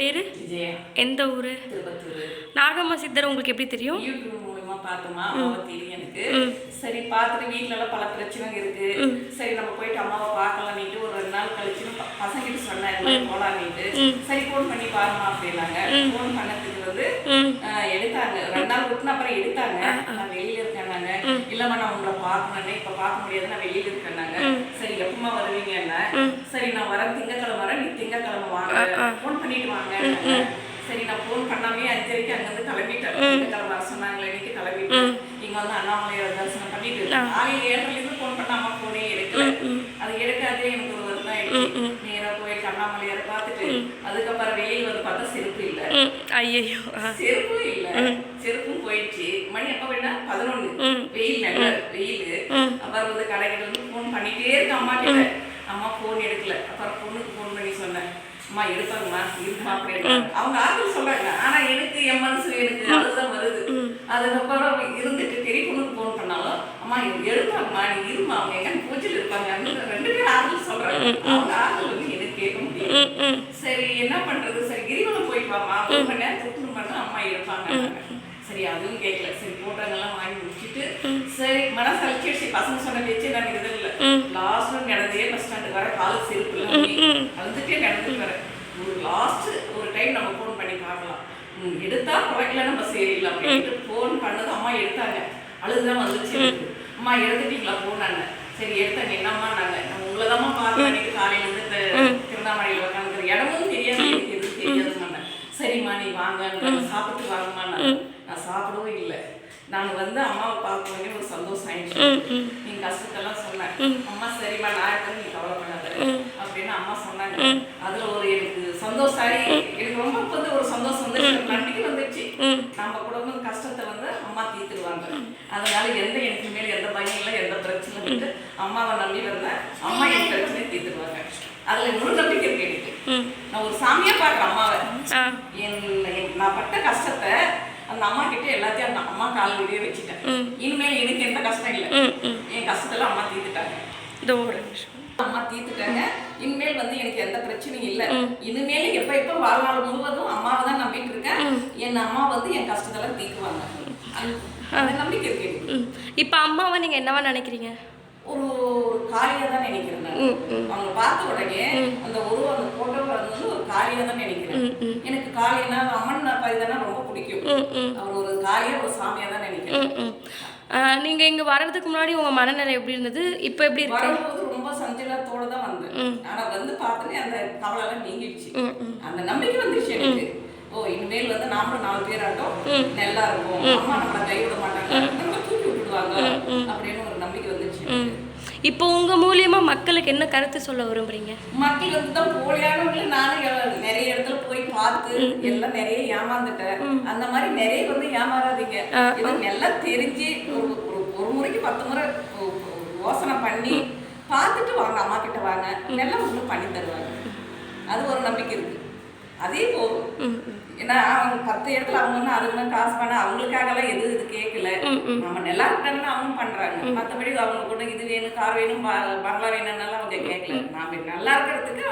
பேர்? விஜயா. எந்த ஊர்? நாகம்மா சித்தர் உங்களுக்கு எப்படி தெரியும்? பார்த்தோமா? அம்மாவை தெரியும் எனக்கு. சரி பார்த்துட்டு வீட்ல எல்லாம் பல பிரச்சனைங்க இருக்கு. சரி நம்ம போயிட்டு அம்மாவை பார்க்கலாம்னுட்டு ஒரு ரெண்டு நாள் கழிச்சு பசங்கிட்ட சொன்னேன் போலான்னுட்டு சரி ஃபோன் பண்ணி பாருமா அப்படின்னாங்க. ஃபோன் பண்ணதுக்கு வந்து எடுத்தாங்க. ரெண்டு நாள் விட்டு அப்புறம் எடுத்தாங்க. நான் வெளியில இருக்கேன்னாங்க இல்லம்மா நான் உங்களை பார்க்கணும்னு இப்ப பார்க்க முடியாது. நான் வெளியில இருக்கேன்னாங்க சரி எப்பமா வருவீங்கன்னா. சரி நான் வரேன் திங்கக்கிழமை வரேன் நீ திங்கக்கிழமை ஃபோன் பண்ணிட்டு வாங்க. சரி நான் ஃபோன் பண்ணாமே அஞ்சரைக்கு அங்கிருந்து கிளம்பிட்டேன். வர சொன்னாங்களே இன்னைக்கு கிளம்பிட்டேன். இங்க வந்து அண்ணாமலையார் தரிசனம் பண்ணிட்டு காலையில ஏழரைல இருந்து ஃபோன் பண்ண அம்மா போனே எடுக்கல. அது எடுக்காதே எனக்கு ஒரு வருத்தம் ஆயிடுச்சு நேரா போயிட்டு அண்ணாமலையாரை பார்த்துட்டு அதுக்கப்புறம் வெளியில வந்து பார்த்தா செருப்பு இல்ல. ஆ. செருப்பும் இல்ல. செருப்பும் போயிடுச்சு. மணி எப்ப வேணா பதினொன்னு. வெயில் நல்ல வெயில். அப்புறம் வந்து கடைகிட்ட வந்து ஃபோன் பண்ணிட்டே இருக்க அம்மா கிட்ட அம்மா ஃபோன் எடுக்கல. அப்புறம் பொண்ணுக்கு ஃபோன் பண்ணி சொன்னேன். அம்மா எடுப்பாங்கம்மா இருக்குமா அப்படின்னு அவங்க ஆறுதல் சொல்றாங்க ஆனா எனக்கு என் மனசு எனக்கு அதுதான் வருது. அதுக்கப்புறம் இருந்துட்டு பொண்ணுக்கு ஃபோன் பண்ணாலும் அம்மா எடுப்பாங்கம்மா நீ இருமா அவங்க எங்க பூஜையில் இருப்பாங்க. ரெண்டு பேரும் ஆறுதல் சொல்றாங்க. அவங்க ஆறுதல் வந்து எனக்கு கேட்க முடியும் சரி என்ன பண்றது? சரி கிரிவலம் போயிட்டு வாமா ஒரு மணி நேரம் அம்மா இருப்பாங்க சரி அதுவும் கேட்கல. சரி போட்டோங்கெல்லாம் வாங்கி முடிச்சிட்டு சரி மனசு அழிச்சிடுச்சு பசங்க சொன்ன பேச்சு நான் இது இல்லை லாஸ்ட் நடந்தே பஸ் ஸ்டாண்டுக்கு வர கால் செருப்பு இல்லை வந்துட்டே நடந்துட்டு வரேன் ஒரு லாஸ்ட் ஒரு டைம் நம்ம ஃபோன் பண்ணி பார்க்கலாம். எடுத்தா குறைக்கல நம்ம சரியில்லை அப்படின்ட்டு ஃபோன் பண்ணது அம்மா எடுத்தாங்க. அழுதுதான் வந்துச்சு. அம்மா எடுத்துட்டீங்களா போனாங்க சரி எடுத்தாங்க என்னம்மா நாங்க நான் உங்களை தான் பார்த்து அன்னைக்கு காலையில இருந்து திருவண்ணாமலையில் உட்காந்துக்கிற இடமும் தெரியாது எதுவும் தெரியாதுன்னு சரிம்மா நீ வாங்க. சாப்பிட்டு வாங்கம்மா நான் நான் சாப்பிடவும் இல்லை. நான் வந்து அம்மாவை பார்க்கவே ஒரு சந்தோஷம் ஆயிடுச்சு. நீங்க கஷ்டத்தெல்லாம் சொன்னேன் அம்மா சரிம்மா நான் இருக்கேன் நீ கவலைப்படாத அப்படின்னு அம்மா சொன்னாங்க. அதுல ஒரு எனக்கு சந்தோஷம் ஆகி எனக்கு ரொம்ப வந்து ஒரு சந்தோஷம் வந்து நம்பிக்கை வந்துடுச்சு நம்ம குடும்பம் கஷ்டத்தை வந்து அம்மா தீர்த்துருவாங்க அதனால எந்த எனக்கு மேல எந்த பயம் இல்லை எந்த பிரச்சனை இல்லை. அம்மாவை நம்பி வந்தேன் அம்மா என் பிரச்சனையை தீர்த்துருவாங்க அதுல முழு நம்பிக்கை இருக்கு எனக்கு. நான் ஒரு சாமியா பார்க்குறேன் அம்மாவை. என் நான் பட்ட கஷ்டத்தை அந்த அம்மா கிட்ட எல்லாத்தையும் அந்த அம்மா காலிலேயே வச்சுட்டேன். இனிமேல் எனக்கு எந்த கஷ்டம் இல்லை. என் கஷ்டத்தெல்லாம் அம்மா தீர்த்துட்டாங்க. இந்த ஒரு நிமிஷம். அம்மா தீர்த்துட்டாங்க. இனிமேல் வந்து எனக்கு எந்த பிரச்சனையும் இல்லை. இனிமேல் எப்ப எப்ப வாழ்நாள் முழுவதும் அம்மாவை தான் நம்பிட்டு இருக்கேன் என் அம்மா வந்து என் கஷ்டத்தெல்லாம் தீர்க்குவாங்க நம்பிக்கை இருக்கு இப்போ அம்மாவை நீங்கள் என்னவா நினைக்கிறீங்க? ஒரு ஒரு காளியா தான் நினைக்கிறேன் நான். அவங்க பார்த்த உடனே அந்த உருவம் அந்த போட்டோ வந்து ஒரு காளியா தான் நினைக்கிறேன். எனக்கு காளினா அம்மன் அப்பாய் தானே ரொம்ப பிடிக்கும் அவர் ஒரு தான் நினைக்கிறேன். நீங்கள் இங்கே வர்றதுக்கு முன்னாடி உங்கள் மனநிலை எப்படி இருந்தது? இப்போ எப்படி இருக்கு? ரொம்ப சஞ்சலத்தோட தான் வந்தேன். ஆனா வந்து பார்த்தனே அந்த கவலை எல்லாம் நீங்கிடுச்சு அந்த நம்பிக்கை வந்துருச்சு எனக்கு. ஓ இனிமேல் வந்து நாமளும் நாலு பேர் ஆட்டம் நல்லா இருக்கும் அம்மா நம்மளை கைவிட மாட்டாங்க. தூக்கி விட்டுடுவாங்க அப்படின்னு ஒரு நம்பிக்கை வந்துருச்சு. இப்போ உங்கள் மூலியமாக மக்களுக்கு என்ன கருத்து சொல்ல விரும்புறீங்க? மக்கள் வந்து தான் போலியானவங்கள நானும் நிறைய இடத்துல பார்த்து எல்லாம் நிறைய ஏமாந்துட்டேன். அந்த மாதிரி நிறைய வந்து ஏமாறாதீங்க. இதை நல்லா தெரிஞ்சு ஒரு ஒரு- முறைக்கு பத்து முறை யோசனை பண்ணி பார்த்துட்டு வாங்க அம்மா கிட்ட வாங்க. நல்லா உங்களுக்கு பண்ணி தருவாங்க. அது ஒரு நம்பிக்கை இருக்கு. அதே போதும். ஏன்னா அவங்க பத்து இடத்துல அவங்க ஒன்றும் அதுக்கு காசு பண்ண அவங்களுக்காகலாம் எதுவும் இது கேட்கல. நம்ம நல்லா இருக்காங்கன்னு அவங்க பண்றாங்க. மற்றபடி அவங்க கூட இது வேணும் கார் வேணும் பங்களா வேணும்னாலும் அவங்க கேட்கல. நாம நல்லா இருக்கிறதுக்கு